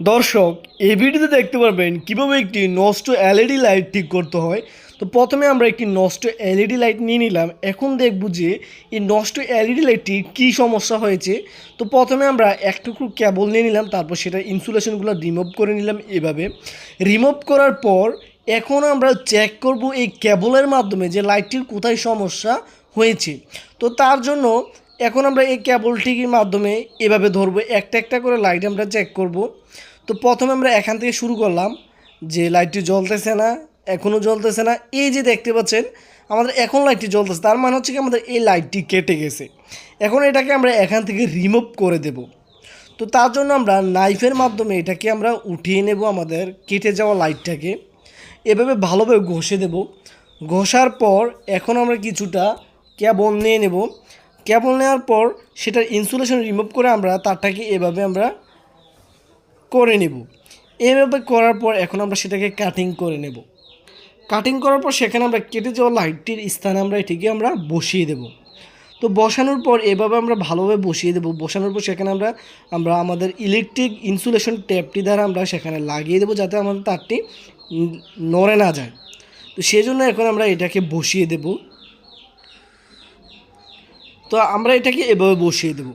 দর্শক, এই ভিডিওতে দেখতে পারবেন কীভাবে একটি নষ্ট এলইডি লাইট ঠিক করতে হয়। তো প্রথমে আমরা একটি নষ্ট এলইডি লাইট নিয়ে নিলাম। এখন দেখব যে এই নষ্ট এলইডি লাইটটি কী সমস্যা হয়েছে। তো প্রথমে আমরা একটুকু কেবল নিয়ে নিলাম, তারপর সেটা ইনসুলেশনগুলো রিমুভ করে নিলাম এভাবে। রিমুভ করার পর এখন আমরা চেক করব এই কেবলের মাধ্যমে যে লাইটটির কোথায় সমস্যা হয়েছে। তো তার জন্য এখন আমরা এই কেবলটির মাধ্যমে এভাবে ধরবো, একটা একটা করে লাইট আমরা চেক করব। তো প্রথমে আমরা এখান থেকে শুরু করলাম যে লাইটটি জ্বলতেছে না এখনও জ্বলতেছে না। এই যে দেখতে পাচ্ছেন, আমাদের এখন লাইটটি জ্বলতেছে, তার মানে হচ্ছে কি আমাদের এই লাইটটি কেটে গেছে। এখন এটাকে আমরা এখান থেকে রিমুভ করে দেব। তো তার জন্য আমরা নাইফের মাধ্যমে এটাকে আমরা উঠিয়ে নেব আমাদের কেটে যাওয়া লাইটটাকে। এভাবে ভালোভাবে ঘষে দেব। ঘষার পর এখন আমরা কিছুটা কেবল নিয়ে নেব। কেবল নেওয়ার পর সেটার ইনসুলেশন রিমুভ করে আমরা তারটাকে এভাবে আমরা করে নেব। এভাবে করার পর এখন আমরা সেটাকে কাটিং করে নেব। কাটিং করার পর সেখানে আমরা কেটে যাওয়া লাইটটির স্থানে আমরা এটিকে আমরা বসিয়ে দেব। তো বসানোর পর এভাবে আমরা ভালোভাবে বসিয়ে দেবো। বসানোর পর সেখানে আমরা আমরা আমাদের ইলেকট্রিক ইনসুলেশন ট্যাপটি দ্বারা আমরা সেখানে লাগিয়ে দেবো যাতে আমাদের তারটি নড়ে না যায়। তো সেই জন্য এখন আমরা এটাকে বসিয়ে দেব। তো আমরা এটাকে এভাবে বসিয়ে দেব।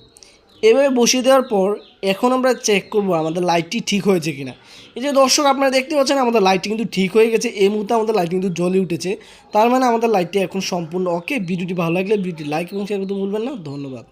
এভাবে বসিয়ে দেওয়ার পর এখন আমরা চেক করব আমাদের লাইটটি ঠিক হয়েছে কিনা। এই যে দর্শক, আপনারা দেখতে পাচ্ছেন আমাদের লাইটটি কিন্তু ঠিক হয়ে গেছে। এই মুহূর্তে আমাদের লাইট কিন্তু জ্বলে উঠেছে। তার মানে আমাদের লাইটটি এখন সম্পূর্ণ ওকে ভিডিওটি ভালো লাগলে ভিডিওটি লাইক এবং শেয়ার করতে ভুলবেন না। ধন্যবাদ।